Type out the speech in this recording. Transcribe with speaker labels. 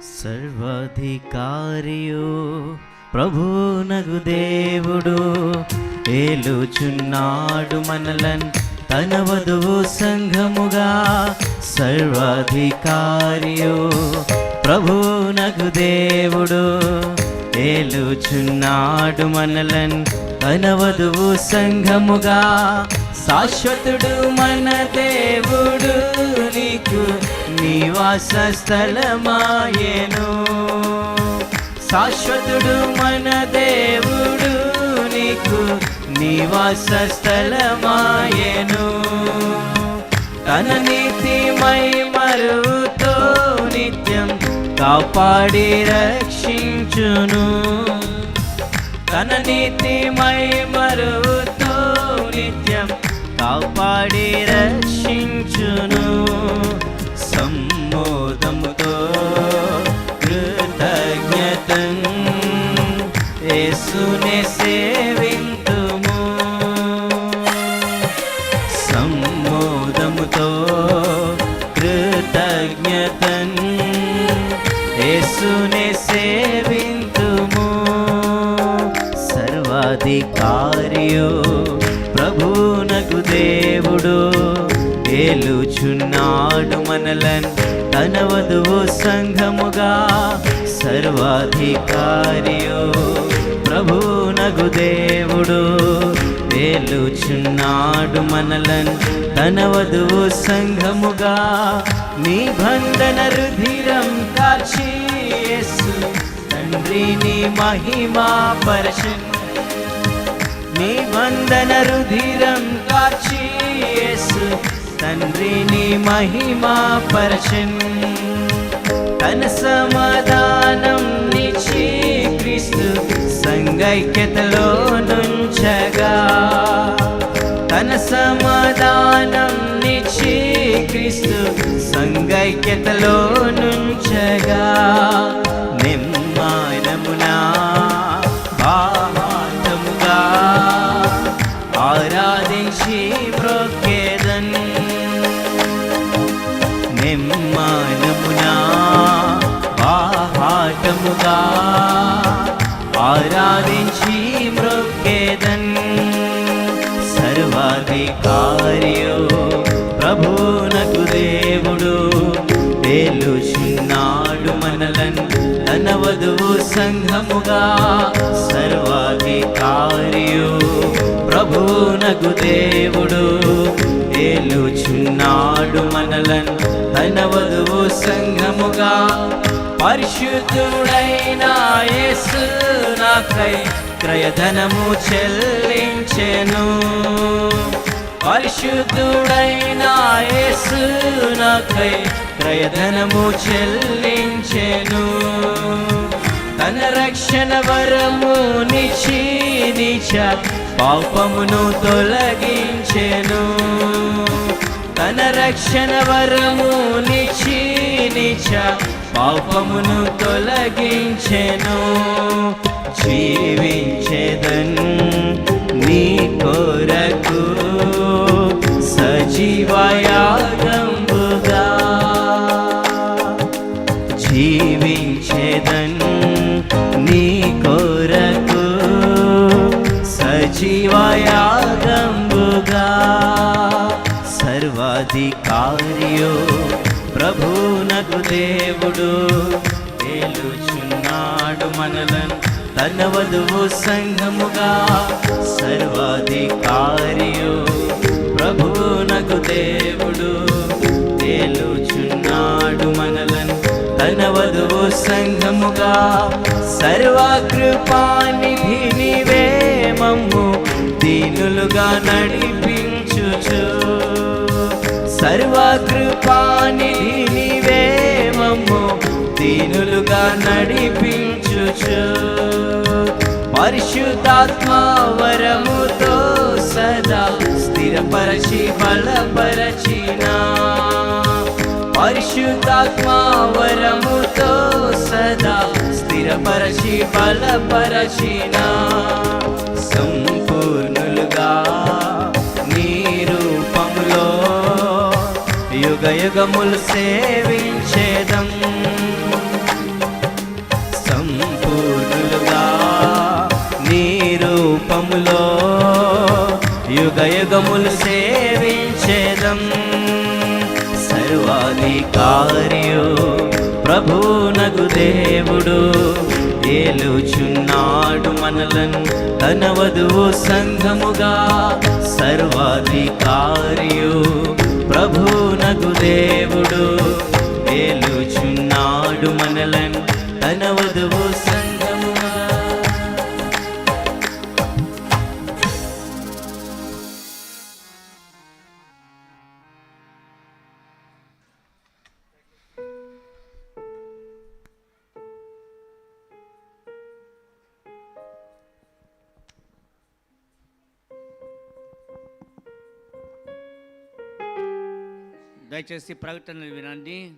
Speaker 1: సర్వాధికారియు ప్రభునగు దేవుడు ఏలుచున్నాడు మనలన్ తన వధువు సంఘముగా. సర్వాధికారియు ప్రభునగు దేవుడు ఏలుచున్నాడు మనలన్ తన వధువు సంఘముగా. శాశ్వతుడు మన దేవుడు నీకు నివాస స్థలమాయను శాశ్వతుడు మన దేవుడు నీకు నివాస స్థలమాయను తన నీతిమై మరుతో నిత్యం కాపాడి రక్షించును. తన నీతిమై మరుతో నిత్యం కాపాడి యేసునే సేవింతుము. సంబోధముతో కృతజ్ఞతన్ యేసునే సేవింతుము. సర్వాధికారియో ప్రభునకు దేవుడు ఏలుచున్నాడు మనలన్ తన వధువు సంఘముగా సర్వాధికారియు. ప్రభునగు దేవుడు వేలుచున్నాడు మనలన్. తన వధువు సంఘముగా నిబంధన రుధిరం కాచి యేసు. తండ్రిని మహిమా పరశన్ నిబంధన రుధిరం కాచి యేసు. తండ్రిని మహిమా పరశన్ తన సమాధానం ఐక్యతలో నుంచగా తన సమాధానం నిచ్చి క్రీస్తు సంగైక్యతలో నుంచగా నిమ్మానమునా బాహాటముగా ఆరాధించి బ్రోకేదన్ నిమ్మానమునా బాహాటముగా ఆరాధించి మ్రొక్కేదన్ సర్వాధికారియో ప్రభునకు దేవుడు తేలుచున్నాడు మనలన్ తన వధువు సంఘముగా సర్వాధికారియో ప్రభునకు దేవుడు ఏలుచున్నాడు మనలన్ తన వధువు సంఘముగా పరిశుద్ధుడైన యేసు నాకై క్రయధనము చెల్లించెను. పరిశుద్ధుడైన యేసు నాకై క్రయధనము చెల్లించెను. తన రక్షణ వరము నిచి నిచ పాపమును తొలగించెను. తన రక్షణ వరము నిచి నిచ పాపమును తొలగించెను జీవించేదన్ నీ కొరకు సజీవయాగంబుగా జీవించేదన్ నీ కొరకు సజీవయాగంబుగా సర్వాధికారియో ప్రభునకు దేవుడు తేలుచున్నాడు మనలను తన వధువు సంఘముగా సర్వాధికారియు. ప్రభునకు దేవుడు తేలుచున్నాడు మనలను తన వధువు సంఘముగా సర్వకృపానిధి నీవే దీనులుగా నడిపించుచు. సర్వకృపానిధి నీవే దీనులుగా నడిపించుచు. పరిశుద్ధాత్మ వరముతో సదా స్థిరపరచి బలపరచిన. పరిశుద్ధాత్మ వరముతో సదా స్థిరపరచి బలపరచిన. సం యుగములు సేవించేదం. సంపూర్ణులుగా నీ రూపములో యుగ యుగములు సేవించేదం. సర్వాధికార్యు ప్రభు నగు దేవుడు ఏలుచున్నాడు మనలను తన వధువు సంఘముగా సర్వాధికారియు నగు దేవుడు ఏలుచున్నాడు మన
Speaker 2: దయచేసి ప్రకటనలు వినండి.